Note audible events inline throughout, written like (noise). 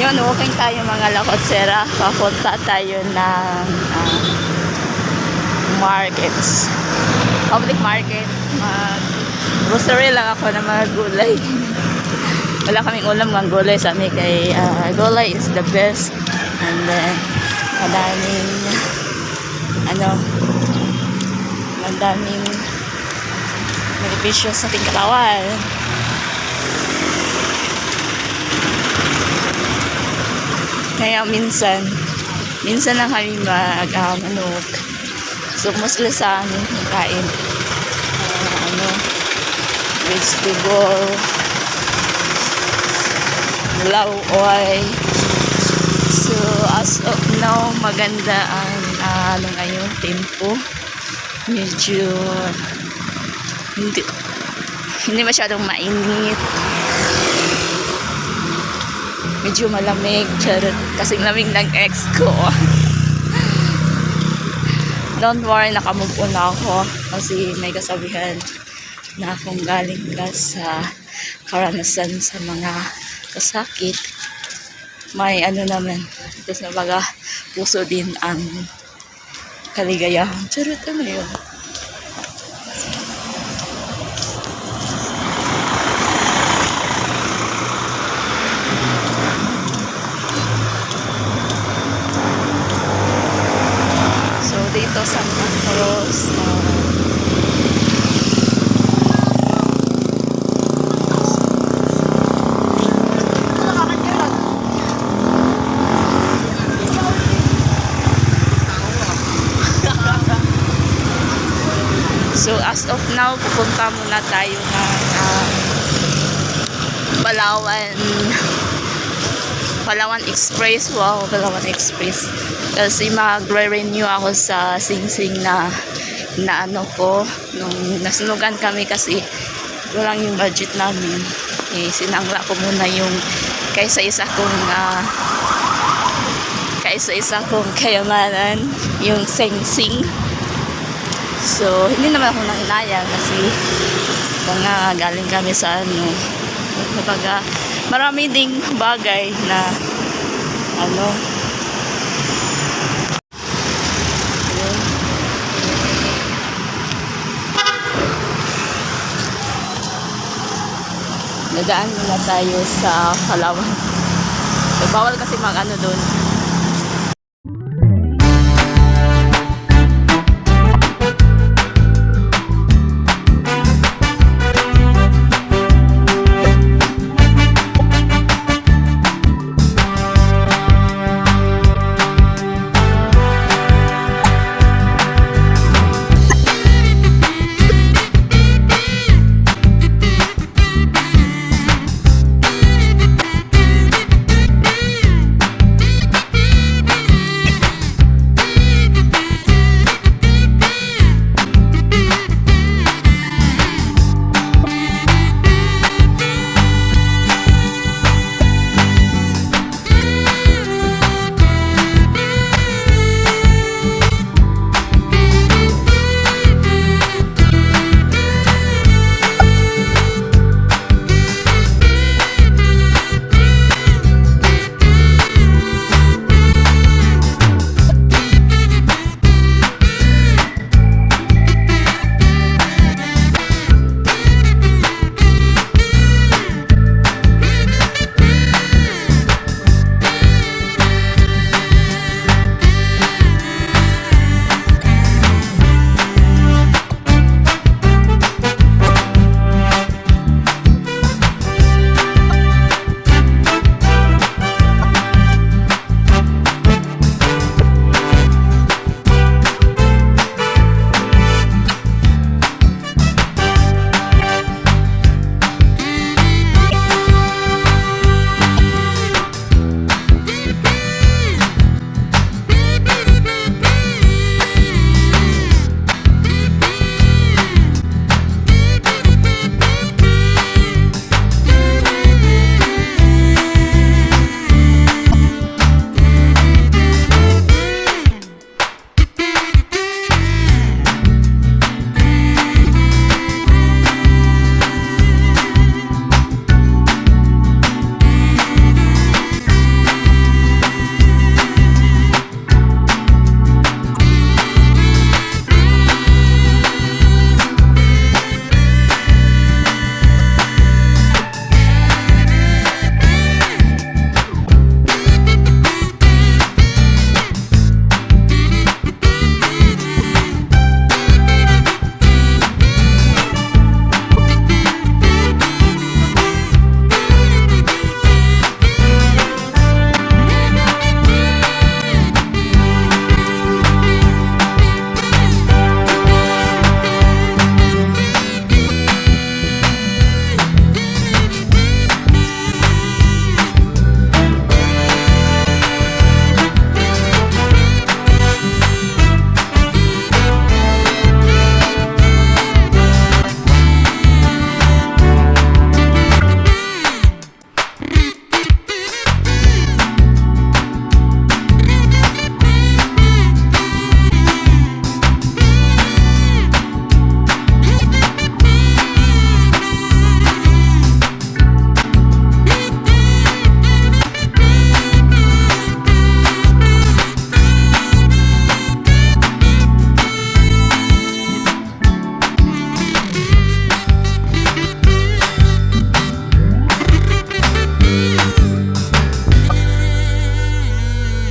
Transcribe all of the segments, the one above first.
Yun, walking tayo mga lakotsera. Papunta tayo ng ah, markets. Public market. Mag grocery lang ako ng mga gulay. (laughs) Wala kaming ulam ng gulay sa amin kay ah, gulay is the best. And then, madaming ano, madaming benepisyo sa ating katawan. Kaya minsan, minsan lang kami mag ah, manok. So, mostly sa amin kain. Ah, ano, vegetable, lauoy. So, as of now, maganda ang ah, ano ngayon, tempo. Medyo hindi hindi masyadong mainit. Medyo malamig. Charot. Kasing lamig ng ex ko. (laughs) Don't worry, nakamove on ako. Kasi may kasabihan na kung galing ka sa karanasan sa mga kasakit, may ano naman, tapos na baga puso din ang kaligayahan. Charot, ano yun? So, dito sa Cruz, uh, So, as of now, pupunta muna tayo ng ah, Palawan (laughs) Palawan Express. Wow, Palawan Express. Kasi magre-renew ako sa Sing Sing na na ano ko nung nasunugan kami kasi walang yung budget namin. Eh, sinangla ko muna yung kaysa isa kong ah, kaysa isa kong kayamanan yung Sing Sing. So, hindi naman ako nang inaya kasi mga galing kami sa ano, kumbaga, marami ding bagay na ano, yun. Nadaan muna tayo sa Palawan. So, bawal kasi mag ano doon.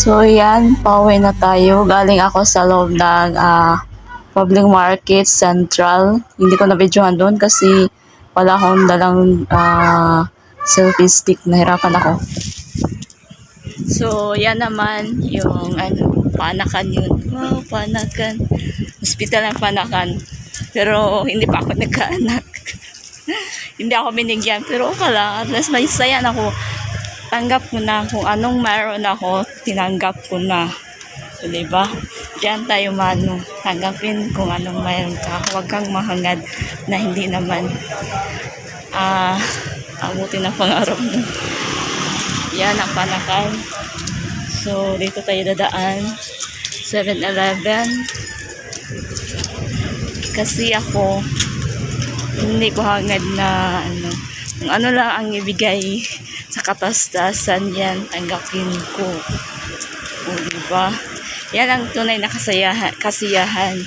So, yan. Pauwi na tayo. Galing ako sa loob ng ah, public market central. Hindi ko na-videohan doon kasi wala akong dalang ah, selfie stick. Nahirapan ako. So, yan naman yung ano, panakan yun. Wow, panakan. Hospital ng panakan. Pero hindi pa ako nagkaanak. (laughs) hindi ako binigyan. Pero okay lang. At least may saya na ako. Tanggap ko na kung anong meron ako, tinanggap ko na. So, diba? Diyan tayo mano. Tanggapin kung anong mayroon ka. Huwag kang mahangad na hindi naman ah abutin ang pangarap mo. Yan ang panakan. So, dito tayo dadaan. 7-Eleven. Kasi ako, hindi ko hangad na ano, kung ano lang ang ibigay sa katastasan yan, tanggapin ko. O, diba? Yan ang tunay na kasayahan, kasiyahan.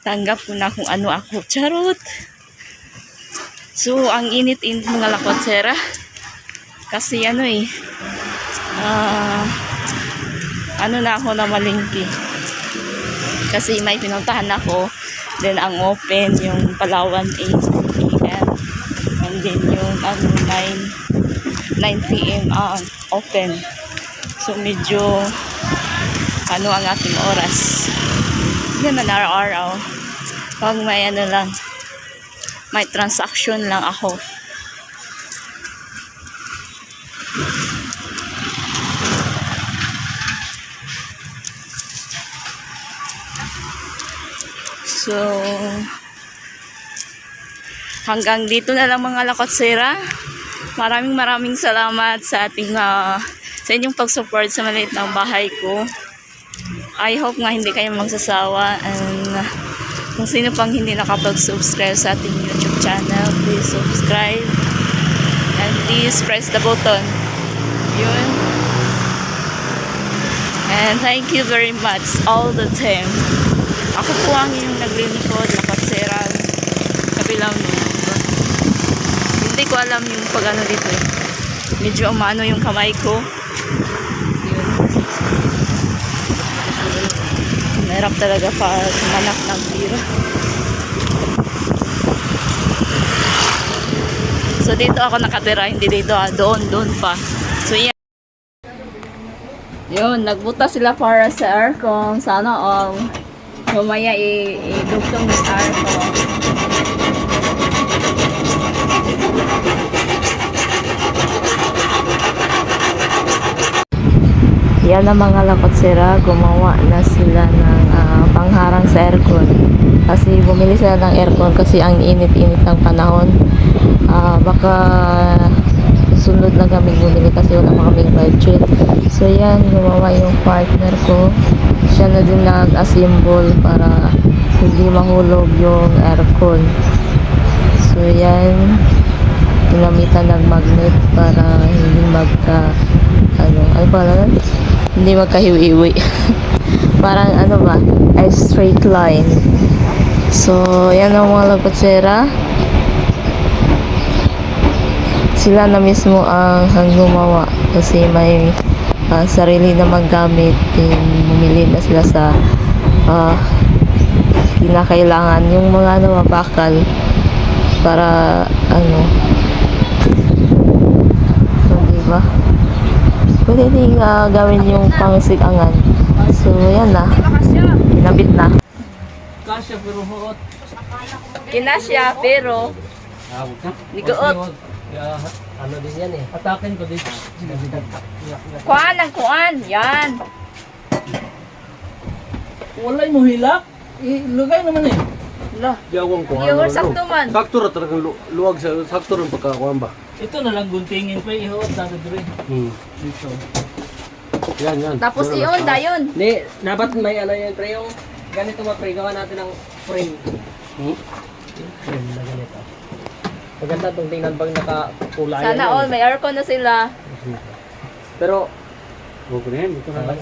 Tanggap ko na kung ano ako. Charot! So, ang init-init mga lakotsera. Kasi ano eh, ah, ano na ako na malingki. Kasi may pinuntahan ako. Then, ang open, yung Palawan 8 p.m. And then, yung ano, 9, 9 p.m. ang open. So, medyo, ano ang ating oras. Hindi naman araw-araw. Pag may ano lang, may transaction lang ako. So, hanggang dito na lang mga lakotsera. Maraming maraming salamat sa ating ah, sa inyong pag-support sa maliit ng bahay ko. I hope nga hindi kayo magsasawa and ah, kung sino pang hindi nakapag-subscribe sa ating YouTube channel, please subscribe and please press the button. Yun. And thank you very much all the time. Ako po ang yung naglilingkod, nakatsera, kabilang mundo. Ko alam yung pag ano dito eh. Medyo umano yung kamay ko. Yun. Mahirap talaga pa manak ng tira. So dito ako nakatira, hindi dito ah, doon, doon pa. So yan. Yun, nagbuta sila para sa aircon. Sana all. Mamaya i-dugtong sa aircon. Yan ang mga lakotsera, gumawa na sila ng ah, pangharang sa aircon. Kasi bumili sila ng aircon kasi ang init-init ng panahon. Ah, baka sunod na kami bumili kasi wala pa kaming budget. So yan, gumawa yung partner ko. Siya na din nag-assemble para hindi mahulog yung aircon. So yan, ginamitan ng magnet para hindi magka ano, ano pa lang? Hindi magkahiwi-iwi. (laughs) Parang ano ba? A straight line. So, yan ang mga lagotsera. Sila na mismo ang, gumawa kasi may ah, sarili na maggamit din bumili na sila sa ah, kinakailangan yung mga ano bakal para ano diba pwede din ah, gawin yung pangsigangan so yan na kinabit na Kasya pero huot. kinasya pero. Niguot. Ya, ano din yan eh. Atakin ko dito. kuan ang kuan yan Walay mo hilak. Ilugay naman eh. Lah, Yawang ko. Yung sakto man. Sakto ra talagang lu- luwag sa sakto rin pagkakuan ba. Ito na lang guntingin pa ihuot natin dito. Hmm. Dito. Yan yan. tapos Pero iyon nasa- dayon Hindi, dapat may ano yan, pre, yung ganito ba, pre, gawa natin ng frame. Hmm? Frame na ganito. Maganda itong tingnan pag nakapula sana all may aircon na sila Pero, Okay na yan. Ito na lang.